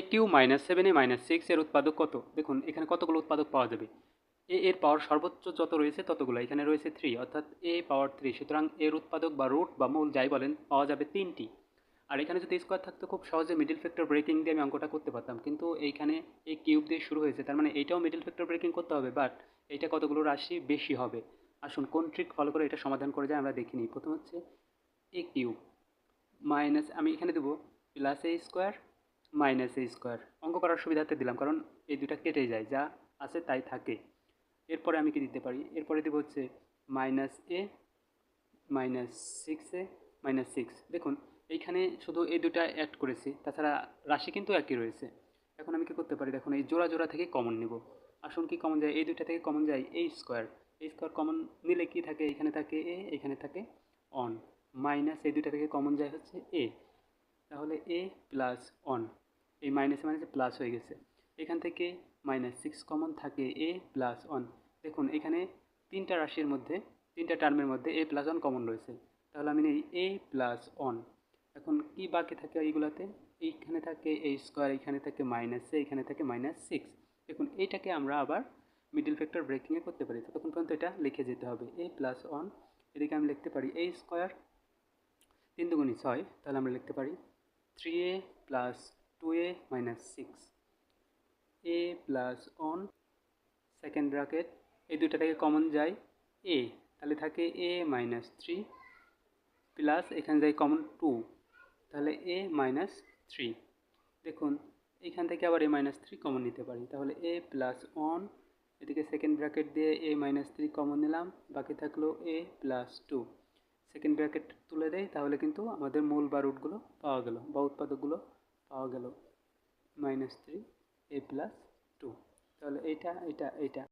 Cube minus seven A minus six এর উৎপাদক কত? দেখুন, এখানে কতগুলো উৎপাদক পাওয়া যাবে? এ এর পাওয়ার সর্বোচ্চ যত রয়েছে ততগুলো, এখানে রয়েছে থ্রি অর্থাৎ এ পাওয়ার থ্রি সুতরাং এর উৎপাদক বা রুট বা মূল যাই বলেন, পাওয়া যাবে তিনটি। আর এখানে যদি স্কোয়ার থাকতো, খুব সহজে মিডিল ফ্যাক্টর ব্রেকিং দিয়ে আমি অঙ্কটা করতে পারতাম। কিন্তু এইখানে এই কিউব দিয়ে শুরু হয়েছে, তার মানে এইটাও মিডিল ফ্যাক্টর ব্রেকিং করতে হবে বাট এইটা কতগুলো রাশি বেশি হবে? আসুন কোন ট্রিক ফলো করে এটা সমাধান করে যায় আমরা দেখিনি প্রথম হচ্ছে এ কিউব মাইনাস, আমি এখানে দেবো plus A square minus A square অঙ্ক করার সুবিধাতে দিলাম, কারণ এই দুটা কেটে যায়, যা আছে তাই থাকে। এরপরে আমি কি দিতে পারি? এরপরে দেবো হচ্ছে minus A minus six A minus six দেখুন, এইখানে শুধু এই দুটা অ্যাড করেছি, তাছাড়া রাশি কিন্তু একই রয়েছে। এখন আমি কী করতে পারি? দেখুন, এই জোড়া জোড়া থেকে কমন নেব। আসুন কি কমন যায়? এই দুইটা থেকে কমন যায় এই স্কোয়ার এই স্কোয়ার কমন নিলে কি থাকে? এখানে থাকে এ এখানে থাকে অন মাইনাস এই দুইটা থেকে কমন যায় হচ্ছে এ তাহলে এ প্লাস অন এই মাইনাসে মাইনাসে প্লাস হয়ে গেছে। এখান থেকে মাইনাস সিক্স কমন থাকে এ প্লাস ওয়ান দেখুন, এখানে তিনটা রাশির মধ্যে, তিনটা টার্মের মধ্যে এ প্লাস ওয়ান কমন রয়েছে। তাহলে আমি নেই এ প্লাস ওয়ান এখন কি বাকি থাকে এইগুলাতে? এইখানে থাকে এই স্কোয়ার এইখানে থাকে মাইনাস এ এখানে থাকে মাইনাস সিক্স দেখুন, এইটাকে আমরা আবার মিডিল ফ্যাক্টর ব্রেকিংয়ে করতে পারি। ততক্ষণ পর্যন্ত এটা লিখে যেতে হবে। এ প্লাস ওয়ান এদিকে আমি লিখতে পারি এই স্কোয়ার তিন দুগুণি ছয়, তাহলে আমরা লিখতে পারি three A plus two A minus six A plus one second bracket এই দুটা থেকে কমন যায় এ তাহলে থাকে এ মাইনাস থ্রি প্লাস এখানে যায় কমন টু তাহলে এ মাইনাস থ্রি দেখুন, এখান থেকে আবার এ মাইনাস থ্রি কমন নিতে পারি, তাহলে এ প্লাস ওয়ান এদিকে সেকেন্ড ব্র্যাকেট দিয়ে এ মাইনাস থ্রি কমন নিলাম, বাকি থাকল A plus two second bracket তুলে দেয় তাহলে কিন্তু আমাদের মূল বা রুটগুলো পাওয়া গেল, বা উৎপাদকগুলো পাওয়া গেল। Minus three A plus two তাহলে এইটা এটা এইটা